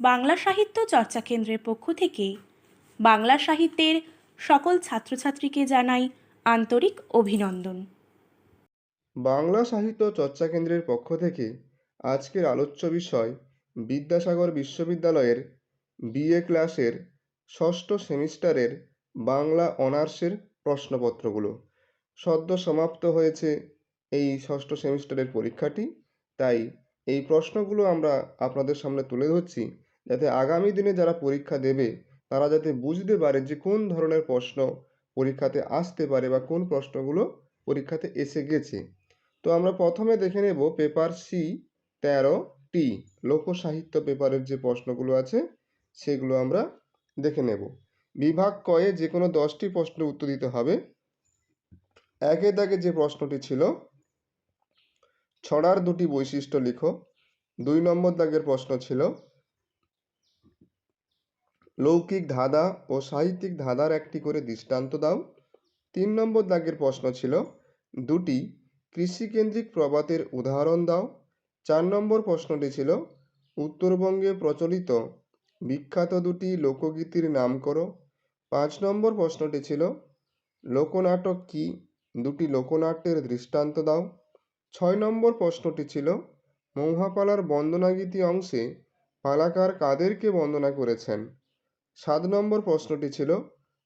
বাংলা সাহিত্য চর্চা কেন্দ্রের পক্ষ থেকে বাংলা সাহিত্যের সকল ছাত্রছাত্রীকে জানাই আন্তরিক অভিনন্দন। বাংলা সাহিত্য চর্চা কেন্দ্রের পক্ষ থেকে আজকের আলোচ্য বিষয় বিদ্যাসাগর বিশ্ববিদ্যালয়ের বিএ ক্লাসের ষষ্ঠ সেমিস্টারের বাংলা অনার্সের প্রশ্নপত্রগুলো। সদ্য সমাপ্ত হয়েছে এই ষষ্ঠ সেমিস্টারের পরীক্ষাটি, তাই এই প্রশ্নগুলো আমরা আপনাদের সামনে তুলে ধরছি। যাতে আগামী দিনে যারা পরীক্ষা দেবে, তারা যাতে বুঝতে পারে যে কোন ধরনের প্রশ্ন পরীক্ষাতে আসতে পারে বা কোন প্রশ্নগুলো পরীক্ষাতে এসে গেছে। তো আমরা প্রথমে দেখে নেব পেপার সি তেরো টি, লোকসাহিত্য পেপারের যে প্রশ্নগুলো আছে, সেগুলো আমরা দেখে নেব। বিভাগ কয়ে যে কোনো দশটি প্রশ্নের উত্তর দিতে হবে। একে দাগে যে প্রশ্নটি ছিল, ছড়ার দুটি বৈশিষ্ট্য লিখো। দুই নম্বর দাগের প্রশ্ন ছিল লৌকিক ধাঁধা ও সাহিত্যিক ধাঁধার একটি করে দৃষ্টান্ত দাও। তিন নম্বর দাগের প্রশ্ন ছিল, দুটি কৃষিকেন্দ্রিক প্রবাদের উদাহরণ দাও। চার নম্বর প্রশ্নটি ছিল, উত্তরবঙ্গে প্রচলিত বিখ্যাত দুটি লোকগীতির নাম করো। পাঁচ নম্বর প্রশ্নটি ছিল, লোকনাটক কি? দুটি লোকনাট্যের দৃষ্টান্ত দাও। ছয় নম্বর প্রশ্নটি ছিল মৌহাপালার বন্দনাগীতি অংশে পালাকার কাদেরকে বন্দনা করেছেন? সাত নম্বর প্রশ্নটি ছিল,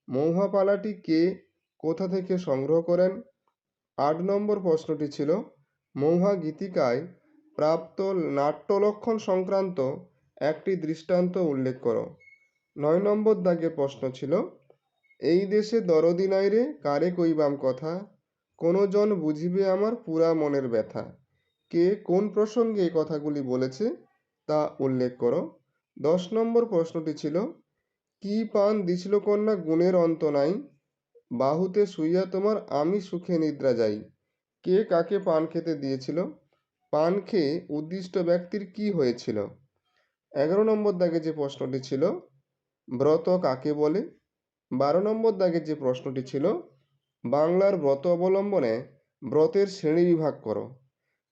মৌহাপালাটি কে কোথা থেকে সংগ্রহ করেন? আট নম্বর প্রশ্নটি ছিল, মৌহা গীতিকায় প্রাপ্ত নাট্যলক্ষণ সংক্রান্ত একটি দৃষ্টান্ত উল্লেখ করো। নয় নম্বর দাগের প্রশ্ন ছিল, এই দেশে দরদি নাই কারে কইবাম কথা? কোনো জন বুঝিবে আমার পুরা মনের ব্যথা। কে কোন প্রসঙ্গে এই কথাগুলি বলেছে তা উল্লেখ করো। দশ নম্বর প্রশ্নটি ছিল কি পান দিছিল কন্যা গুণের অন্ত নাই। বাহুতে শুইয়া তোমার আমি সুখে নিদ্রা যাই। কে কাকে পান খেতে দিয়েছিল? পান খেয়ে উদ্দিষ্ট ব্যক্তির কি হয়েছিল? এগারো নম্বর দাগে যে প্রশ্নটি ছিল, ব্রত কাকে বলে? বারো নম্বর দাগে যে প্রশ্নটি ছিল, বাংলার ব্রত অবলম্বনে ব্রতের শ্রেণি বিভাগ করো।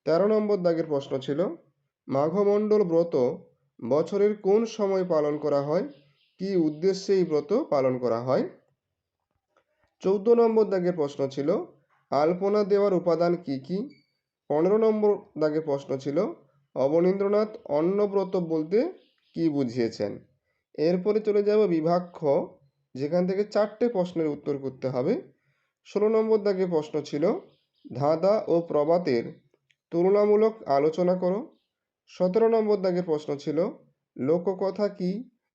তেরো নম্বর দাগের প্রশ্ন ছিল, মাঘমণ্ডল ব্রত বছরের কোন সময় পালন করা হয়? কি উদ্দেশ্যে এই ব্রত পালন করা হয়? চৌদ্দ নম্বর দাগের প্রশ্ন ছিল, আলপনা দেওয়ার উপাদান কি কি? পনেরো নম্বর দাগের প্রশ্ন ছিল, অবনীন্দ্রনাথ অন্নব্রত বলতে কি বুঝিয়েছেন? এরপরে চলে যাব বিভাগ খ, যেখান থেকে চারটে প্রশ্নের উত্তর করতে হবে। ষোলো নম্বর দাগে প্রশ্ন ছিল, ধাঁধা ও প্রবাতের তুলনামূলক আলোচনা করো। সতেরো নম্বর দাগের প্রশ্ন ছিল, লোককথা কি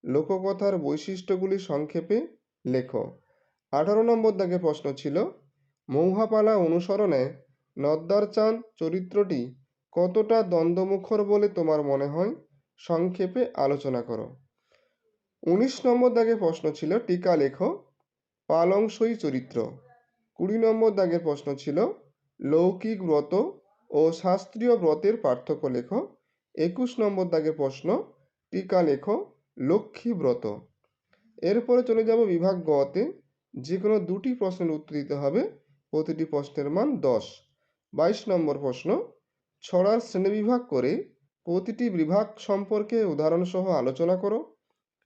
লোককথার বৈশিষ্ট্যগুলি সংক্ষেপে লেখো। আঠারো নম্বর দাগে প্রশ্ন ছিল, মৌহাপালা অনুসরণে নদ্দার চাঁদ চরিত্রটি কতটা দ্বন্দ্বমুখর বলে তোমার মনে হয়? সংক্ষেপে আলোচনা করো। উনিশ নম্বর দাগে প্রশ্ন ছিল, টিকা লেখো পালংসই চরিত্র। কুড়ি নম্বর দাগের প্রশ্ন ছিল, লৌকিক ব্রত ও শাস্ত্রীয় ব্রতের পার্থক্য লেখো। একুশ নম্বর দাগের প্রশ্ন, টিকা লেখো লক্ষ্মী ব্রত। এরপরে চলে যাব বিভাগ গতে। যে কোনো দুটি প্রশ্নের উত্তর দিতে হবে। প্রতিটি প্রশ্নের মান দশ। বাইশ নম্বর প্রশ্ন, ছড়ার শ্রেণীবিভাগ করে প্রতিটি বিভাগ সম্পর্কে উদাহরণসহ আলোচনা করো।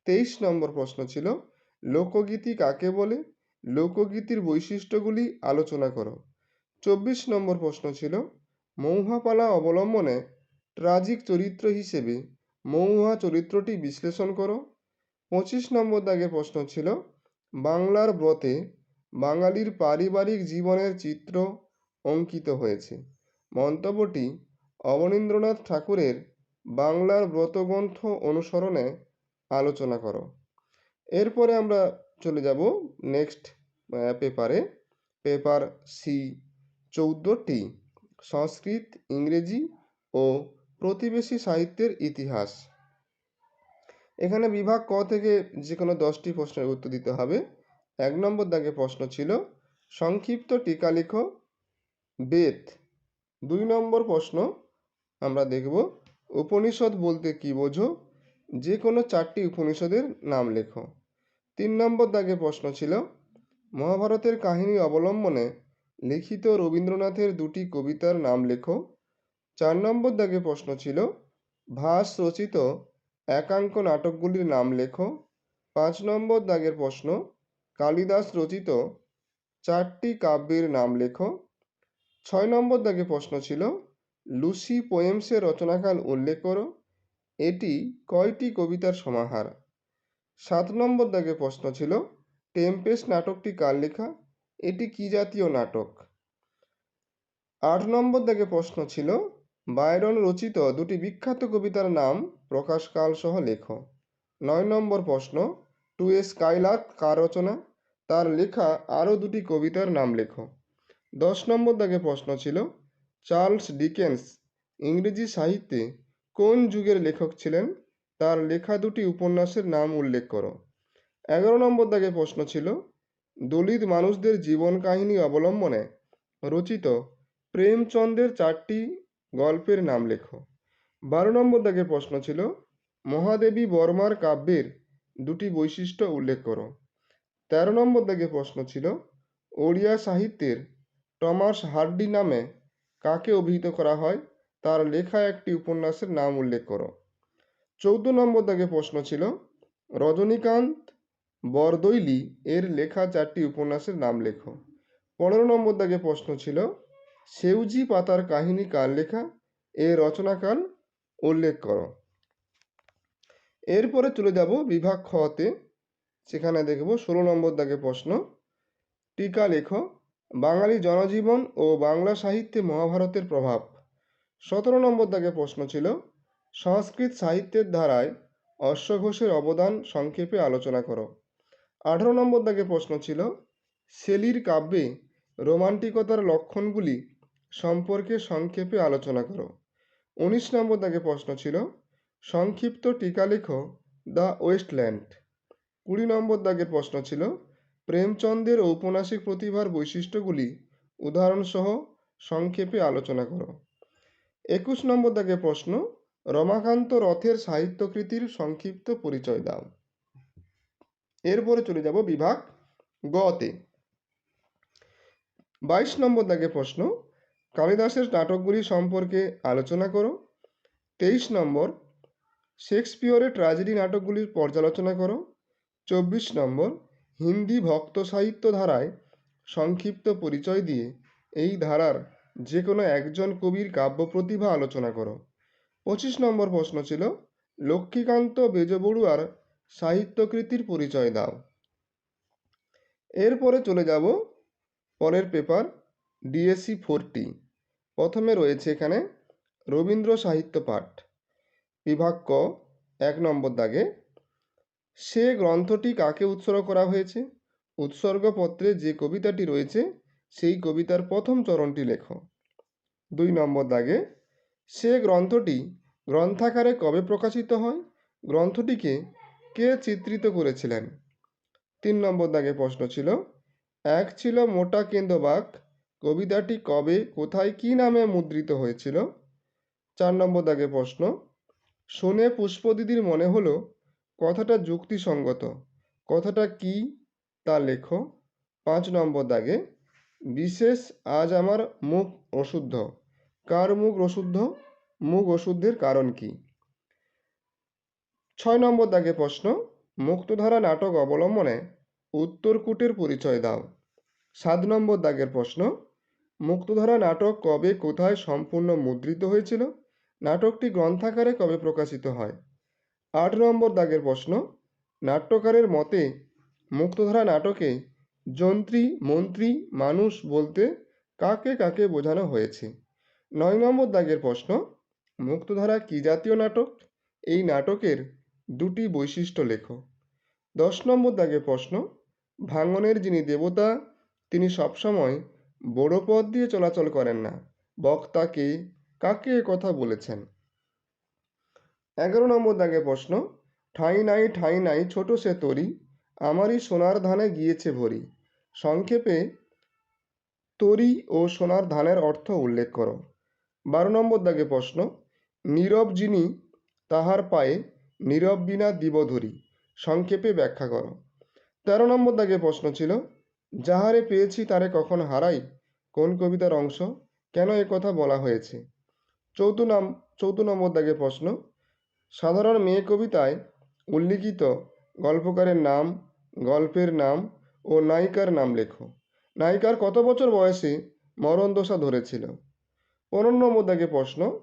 তেইশ নম্বর প্রশ্ন ছিল, লোকগীতি কাকে বলে? লোকগীতির বৈশিষ্ট্যগুলি আলোচনা করো। চব্বিশ নম্বর প্রশ্ন ছিল, মৌহাপালা অবলম্বনে ট্রাজিক চরিত্র হিসেবে মৌহা চরিত্রটি বিশ্লেষণ করো। পঁচিশ নম্বর দাগে প্রশ্ন ছিল, বাংলার ব্রতে বাঙালির পারিবারিক জীবনের চিত্র অঙ্কিত হয়েছে। মন্তব্যটি অবনীন্দ্রনাথ ঠাকুরের বাংলার ব্রতগ্রন্থ অনুসরণে আলোচনা করো। এরপরে আমরা চলে যাব নেক্সট পেপারে। পেপার সি, চৌদ্দটি সংস্কৃত, ইংরেজি ও প্রতিবেশী সাহিত্যের ইতিহাস। এখানে বিভাগ ক থেকে যে কোনো দশটি প্রশ্নের উত্তর দিতে হবে। এক নম্বর দাগে প্রশ্ন ছিল, সংক্ষিপ্ত টিকা লিখো। বেদ। দুই নম্বর প্রশ্ন আমরা দেখব, উপনিষদ বলতে কি বোঝো? যে কোনো চারটি উপনিষদের নাম লেখো। তিন নম্বর দাগে প্রশ্ন ছিল, মহাভারতের কাহিনী অবলম্বনে লিখিত রবীন্দ্রনাথের দুটি কবিতার নাম লেখো। চার নম্বর দাগে প্রশ্ন ছিল ভাস রচিত একাঙ্ক নাটকগুলির নাম লেখো। পাঁচ নম্বর দাগের প্রশ্ন, কালিদাস রচিত চারটি কাব্যের নাম লেখো। ছয় নম্বর দাগে প্রশ্ন ছিল, লুসি পোয়েমসের রচনাকাল উল্লেখ করো, এটি কয়টি কবিতার সমাহার? সাত নম্বর দাগে প্রশ্ন ছিল টেম্পেস নাটকটি কার লেখা? এটি কি জাতীয় নাটক? আট নম্বর দাগে প্রশ্ন ছিল বায়রন রচিত দুটি বিখ্যাত কবিতার নাম প্রকাশকাল সহ লেখো। নয় নম্বর প্রশ্ন, টু এ স্কাইলার্ক কার রচনা? তার লেখা আরও দুটি কবিতার নাম লেখো। দশ নম্বর দাগে প্রশ্ন ছিল, চার্লস ডিকেন্স ইংরেজি সাহিত্যে কোন যুগের লেখক ছিলেন? তার লেখা দুটি উপন্যাসের নাম উল্লেখ করো। এগারো নম্বর দাগে প্রশ্ন ছিল, দলিত মানুষদের জীবন কাহিনী অবলম্বনে রচিত প্রেমচন্দ্রের চারটি গল্পের নাম লেখো। বারো নম্বর দাগের প্রশ্ন ছিল, মহাদেবী বর্মার কাব্যের দুটি বৈশিষ্ট্য উল্লেখ করো। তেরো নম্বর দাগে প্রশ্ন ছিল, ওড়িয়া সাহিত্যের টমাস হার্ডি নামে কাকে অভিহিত করা হয়, তার লেখা একটি উপন্যাসের নাম উল্লেখ করো। চৌদ্দ নম্বর দাগে প্রশ্ন ছিল, রজনীকান্ত বরদৈলি এর লেখা চারটি উপন্যাসের নাম লেখো। পনেরো নম্বর দাগে প্রশ্ন ছিল সেউজি পাতার কাহিনী কার লেখা? এর রচনাকাল উল্লেখ করো। এরপরে চলে যাব বিভাগ খতে সেখানে দেখব ষোলো নম্বর দাগে প্রশ্ন। টিকা লেখো, বাঙালি জনজীবন ও বাংলা সাহিত্যে মহাভারতের প্রভাব। সতেরো নম্বর দাগে প্রশ্ন ছিল, সংস্কৃত সাহিত্যের ধারায় অশ্বঘোষের অবদান সংক্ষেপে আলোচনা করো। আঠারো নম্বর দাগে প্রশ্ন ছিল, সেলির কাব্যে রোমান্টিকতার লক্ষণগুলি সম্পর্কে সংক্ষেপে আলোচনা করো। উনিশ নম্বর দাগে প্রশ্ন ছিল, সংক্ষিপ্ত টিকা লেখো দ্য ওয়েস্টল্যান্ড। কুড়ি নম্বর দাগের প্রশ্ন ছিল প্রেমচন্দ্রের ঔপন্যাসিক প্রতিভার বৈশিষ্ট্যগুলি উদাহরণসহ সংক্ষেপে আলোচনা করো। একুশ নম্বর দাগে প্রশ্ন, রমাকান্ত রথের সাহিত্যকৃতির সংক্ষিপ্ত পরিচয় দাও। এরপরে চলে যাব বিভাগ গতে। বাইশ নম্বর দাগে প্রশ্ন কালিদাসের নাটকগুলি সম্পর্কে আলোচনা করো। তেইশ নম্বর, শেক্সপিয়রের ট্র্যাজেডি নাটকগুলির পর্যালোচনা করো। চব্বিশ নম্বর, হিন্দি ভক্ত সাহিত্য ধারায় সংক্ষিপ্ত পরিচয় দিয়ে এই ধারার যে কোনো একজন কবির কাব্য প্রতিভা আলোচনা করো। পঁচিশ নম্বর প্রশ্ন ছিল, লক্ষ্মীকান্ত বেজবড়ুয়ার সাহিত্যকৃতির পরিচয় দাও। এরপরে চলে যাব পরের পেপার ডিএসসি ফোরটি প্রথমে রয়েছে এখানে রবীন্দ্র সাহিত্য পাঠ, বিভাগ ক, এক নম্বর দাগে। সে গ্রন্থটি কাকে উৎসর্গ করা হয়েছে? উৎসর্গপত্রে যে কবিতাটি রয়েছে, সেই কবিতার প্রথম চরণটি লেখো। দুই নম্বর দাগে, সে গ্রন্থটি গ্রন্থাকারে কবে প্রকাশিত হয়? গ্রন্থটিকে কে চিত্রিত করেছিলেন? তিন নম্বর দাগে প্রশ্ন ছিল, এক ছিল মোটা কেন্দ্রবাক কবিতাটি কবে, কোথায়, কী নামে মুদ্রিত হয়েছিল? চার নম্বর দাগে প্রশ্ন। শুনে পুষ্পদিদির মনে হলো, কথাটা যুক্তিসঙ্গত। কথাটা কি তা লেখো। পাঁচ নম্বর দাগে, বিশেষ আজ আমার মুখ অশুদ্ধ। কার মুখ অশুদ্ধ? মুখ অশুদ্ধের কারণ কি? ছয় নম্বর দাগে প্রশ্ন। মুক্তধারা নাটক অবলম্বনে উত্তরকূটের পরিচয় দাও। সাত নম্বর দাগের প্রশ্ন। মুক্তধারা নাটক কবে কোথায় সম্পূর্ণ মুদ্রিত হয়েছিল? নাটকটি গ্রন্থাকারে কবে প্রকাশিত হয়? আট নম্বর দাগের প্রশ্ন। নাট্যকারের মতে, মুক্তধারা নাটকে যন্ত্রী, মন্ত্রী, মানুষ বলতে কাকে কাকে বোঝানো হয়েছে? নয় নম্বর দাগের প্রশ্ন। মুক্তধারা কী জাতীয় নাটক? এই নাটকের দুটি বৈশিষ্ট্য লেখো। দশ নম্বর দাগের প্রশ্ন। ভাঙনের যিনি দেবতা, তিনি সবসময় বড় পথ দিয়ে চলাচল করেন না। বক্তাকে কাকে এ কথা বলেছেন? এগারো নম্বর দাগে প্রশ্ন, ঠাঁই নাই ঠাঁই নাই, ছোট সে তরি, আমারই সোনার ধানে গিয়েছে ভরি। সংক্ষেপে, তরি ও সোনার ধানের অর্থ উল্লেখ করো। বারো নম্বর দাগে প্রশ্ন, নীরব যিনি, তাহার পায়ে নীরব বিনা দিব ধরি সংক্ষেপে ব্যাখ্যা করো। তেরো নম্বর দাগে প্রশ্ন ছিল যাহারে পেয়েছি তারে কখন হারাই, কোন কবিতার অংশ? কেন এ কথা বলা হয়েছে? চৌদ্দ নাম, চৌদ্দ নম্বর দাগে প্রশ্ন। সাধারণ মেয়ে কবিতায় উল্লিখিত গল্পকারের নাম, গল্পের নাম ও নায়িকার নাম লেখো। নায়িকার কত বছর বয়সে মরণদশা ধরেছিল? পনেরো নম্বর দাগে প্রশ্ন।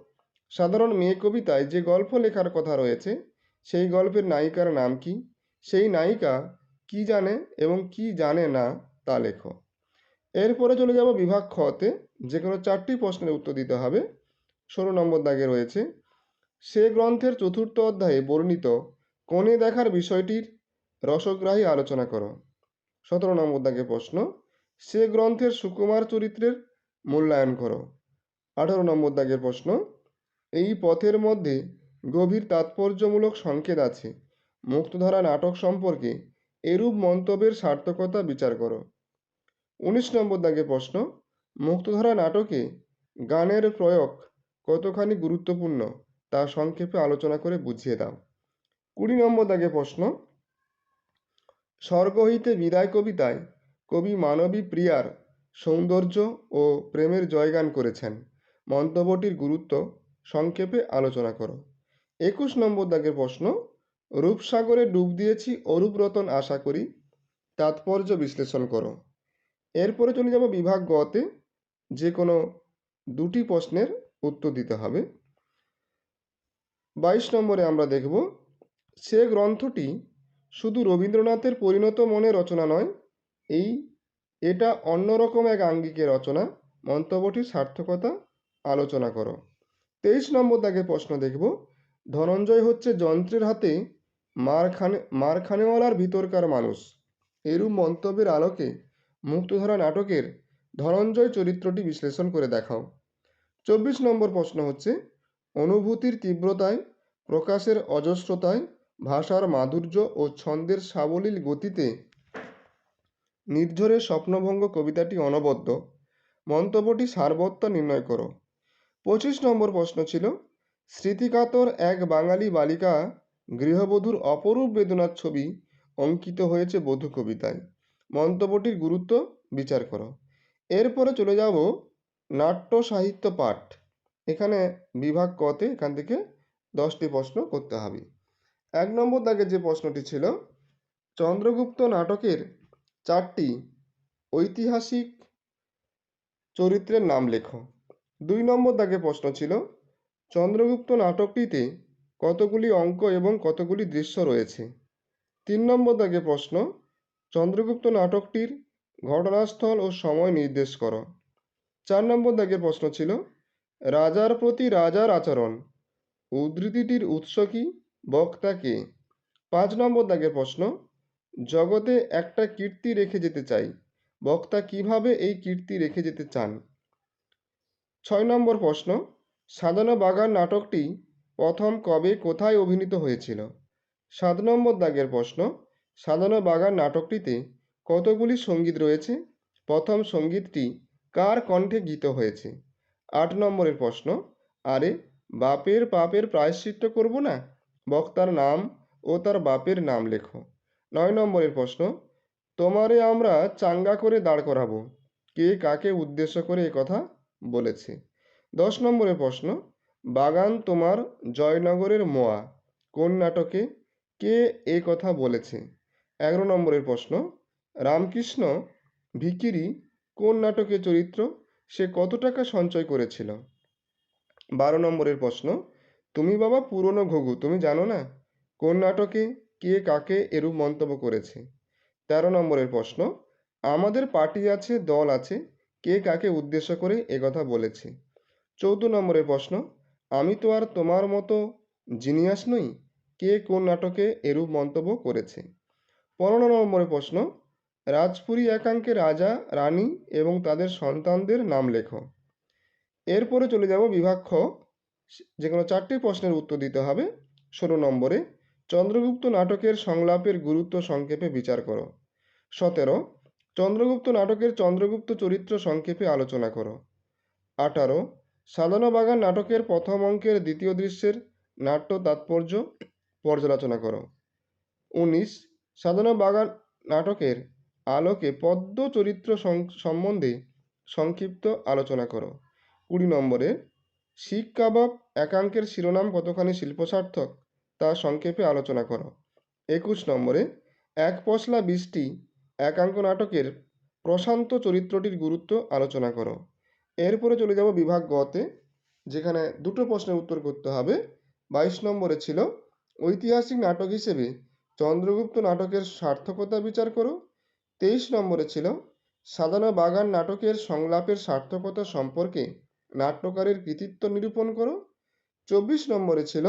সাধারণ মেয়ে কবিতায় যে গল্প লেখার কথা রয়েছে, সেই গল্পের নায়িকার নাম কি? সেই নায়িকা কি জানে এবং কি জানে না তা লেখো। এরপরে চলে যাব বিভাগ খতে যে কোনো চারটি প্রশ্নের উত্তর দিতে হবে। ষোলো নম্বর দাগে রয়েছে, সে গ্রন্থের চতুর্থ অধ্যায়ে বর্ণিত কোণে দেখার বিষয়টির রসগ্রাহী আলোচনা করো। সতেরো নম্বর দাগে প্রশ্ন, সে গ্রন্থের সুকুমার চরিত্রের মূল্যায়ন করো। আঠারো নম্বর দাগের প্রশ্ন, এই পথের মধ্যে গভীর তাৎপর্যমূলক সংকেত আছে। মুক্তধারা নাটক সম্পর্কে এরূপ মন্তব্যের সার্থকতা বিচার করো। উনিশ নম্বর দাগে প্রশ্ন, মুক্তধারা নাটকে গানের প্রয়োগ কতখানি গুরুত্বপূর্ণ তা সংক্ষেপে আলোচনা করে বুঝিয়ে দাও। কুড়ি নম্বর দাগে প্রশ্ন স্বর্গ হইতে বিদায় কবিতায় কবি মানবী প্রিয়ার সৌন্দর্য ও প্রেমের জয়গান করেছেন। মন্তব্যটির গুরুত্ব সংক্ষেপে আলোচনা করো। একুশ নম্বর দাগের প্রশ্ন, রূপসাগরে ডুব দিয়েছি অরূপরতন আশা করি। তাৎপর্য বিশ্লেষণ করো। এরপরে চলে যাব বিভাগ গতে। যে কোনো দুটি প্রশ্নের উত্তর দিতে হবে। বাইশ নম্বরে আমরা দেখব, সে গ্রন্থটি শুধু রবীন্দ্রনাথের পরিণত মনে রচনা নয়, এই এটা অন্যরকম এক আঙ্গিকে রচনা। মন্তব্যটির সার্থকতা আলোচনা করো। তেইশ নম্বর দাগে প্রশ্ন দেখব, ধনঞ্জয় হচ্ছে যন্ত্রের হাতে মারখানে, মারখানেওয়ালার ভিতরকার মানুষ। এরূপ মন্তব্যের আলোকে মুক্তধারা নাটকের ধনঞ্জয় চরিত্রটি বিশ্লেষণ করে দেখাও। চব্বিশ নম্বর প্রশ্ন হচ্ছে, অনুভূতির তীব্রতায়, প্রকাশের অজস্রতায়, ভাষার মাধুর্য ও ছন্দের সাবলীল গতিতে নির্ঝরের স্বপ্নভঙ্গ কবিতাটি অনবদ্য। মন্তব্যটি সারবত্তা নির্ণয় করো। পঁচিশ নম্বর প্রশ্ন ছিল, স্মৃতিকাতর এক বাঙালি বালিকা গৃহবধূর অপরূপ বেদনার ছবি অঙ্কিত হয়েছে বধূ কবিতায়। মন্তব্যটির গুরুত্ব বিচার করো। এরপরে চলে যাব নাট্য সাহিত্য পাঠ। এখানে বিভাগ কতে এখান থেকে দশটি প্রশ্ন করতে হবে। এক নম্বর দাগে যে প্রশ্নটি ছিল, চন্দ্রগুপ্ত নাটকের চারটি ঐতিহাসিক চরিত্রের নাম লেখো। দুই নম্বর দাগে প্রশ্ন ছিল, চন্দ্রগুপ্ত নাটকটিতে কতগুলি অঙ্ক এবং কতগুলি দৃশ্য রয়েছে? তিন নম্বর দাগে প্রশ্ন চন্দ্রগুপ্ত নাটকটির ঘটনাস্থল ও সময় নির্দেশ করো। চার নম্বর দাগের প্রশ্ন ছিল, রাজার প্রতি রাজার আচরণ। উদ্ধৃতিটির উৎস কি, বক্তা কে? পাঁচ নম্বর দাগের প্রশ্ন, জগতে একটা কীর্তি রেখে যেতে চাই, বক্তা কীভাবে এই কীর্তি রেখে যেতে চান? ছয় নম্বর প্রশ্ন সাজানো বাগান নাটকটি প্রথম কবে, কোথায় অভিনীত হয়েছিল? সাত নম্বর দাগের প্রশ্ন সাজানো বাগান নাটকটিতে কতগুলি সংগীত রয়েছে? প্রথম সঙ্গীতটি কার কণ্ঠে গীত হয়েছে? আট নম্বরের প্রশ্ন, আরে, বাপের পাপের প্রায়শ্চিত্ত করব না? বক্তার নাম ও তার বাপের নাম লেখো। নয় নম্বরের প্রশ্ন, তোমারে আমরা চাঙ্গা করে দাঁড় করাবো। কে কাকে উদ্দেশ্য করে এ কথা বলেছে? দশ নম্বরের প্রশ্ন, বাগান তোমার জয়নগরের মোয়া। কোন নাটকে কে এ কথা বলেছে? এগারো নম্বরের প্রশ্ন, রামকৃষ্ণ ভিকিরি কোন নাটকে চরিত্র, সে কত টাকা সঞ্চয় করেছিল? বারো নম্বরের প্রশ্ন, তুমি বাবা পুরনো ঘুঘু, তুমি জানো না কোন নাটকে কে কাকে এরূপ মন্তব্য করেছে? তেরো নম্বরের প্রশ্ন, আমাদের পার্টি আছে, দল আছে, কে কাকে উদ্দেশ্য করে একথা বলেছে? চৌদ্দ নম্বরের প্রশ্ন, আমি তো আর তোমার মতো জিনিয়াস নই, কে কোন নাটকে এরূপ মন্তব্য করেছে? পনেরো নম্বরের প্রশ্ন, রাজপুরী একাঙ্কে রাজা, রানী এবং তাদের সন্তানদের নাম লেখো। এরপরে চলে যাব বিভাগ খ যে কোনো চারটি প্রশ্নের উত্তর দিতে হবে। ষোলো নম্বরে, চন্দ্রগুপ্ত নাটকের সংলাপের গুরুত্ব সংক্ষেপে বিচার করো। সতেরো, চন্দ্রগুপ্ত নাটকের চন্দ্রগুপ্ত চরিত্র সংক্ষেপে আলোচনা করো। আঠারো বাগান নাটকের প্রথম অঙ্কের দ্বিতীয় দৃশ্যের নাট্য তাৎপর্য পর্যালোচনা করো। উনিশ সাজানো বাগান নাটকের আলোকে পদ্ম চরিত্র সম্বন্ধে সংক্ষিপ্ত আলোচনা করো। কুড়ি নম্বরে, শিখ কাবাব একাঙ্কের শিরোনাম কতখানি শিল্পসার্থক তা সংক্ষেপে আলোচনা করো। একুশ নম্বরে, এক পশলা বৃষ্টি একাঙ্ক নাটকের প্রশান্ত চরিত্রটির গুরুত্ব আলোচনা করো। এরপরে চলে যাব বিভাগ গতে, যেখানে দুটো প্রশ্নের উত্তর করতে হবে। বাইশ নম্বরে ছিল ঐতিহাসিক নাটক হিসেবে চন্দ্রগুপ্ত নাটকের সার্থকতা বিচার করো। তেইশ নম্বরে ছিল, সাদানা বাগান নাটকের সংলাপের সার্থকতা সম্পর্কে নাট্যকারের কৃতিত্ব নিরূপণ করো। চব্বিশ নম্বরে ছিল,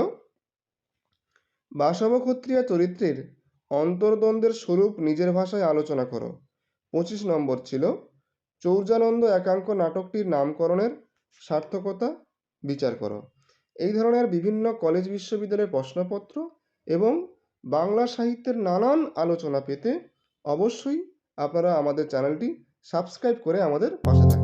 বাসবক্ষত্রিয়া চরিত্রের অন্তর্দ্বন্দ্বের স্বরূপ নিজের ভাষায় আলোচনা করো। পঁচিশ নম্বর ছিল, চৌর্যানন্দ একাঙ্ক নাটকটির নামকরণের সার্থকতা বিচার করো। এই ধরনের বিভিন্ন কলেজ বিশ্ববিদ্যালয়ের প্রশ্নপত্র এবং বাংলা সাহিত্যের নানান আলোচনা পেতে অবশ্যই আপনারা আমাদের চ্যানেলটি সাবস্ক্রাইব করে আমাদের পাশে থাকুন